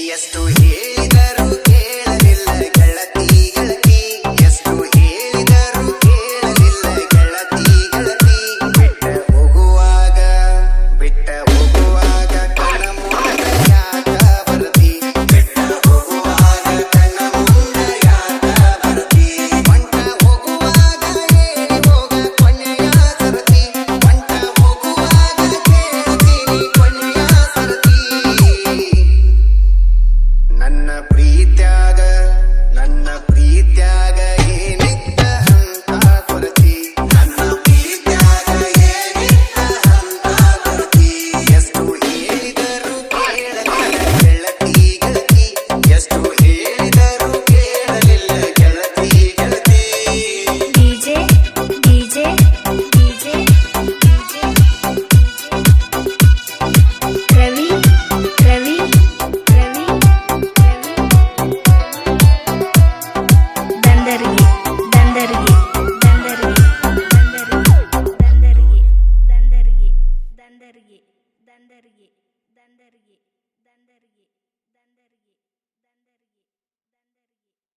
Y es tu líder. free. தந்தருகே தந்தருகே தந்தருகே தந்தருகே தந்தருகே.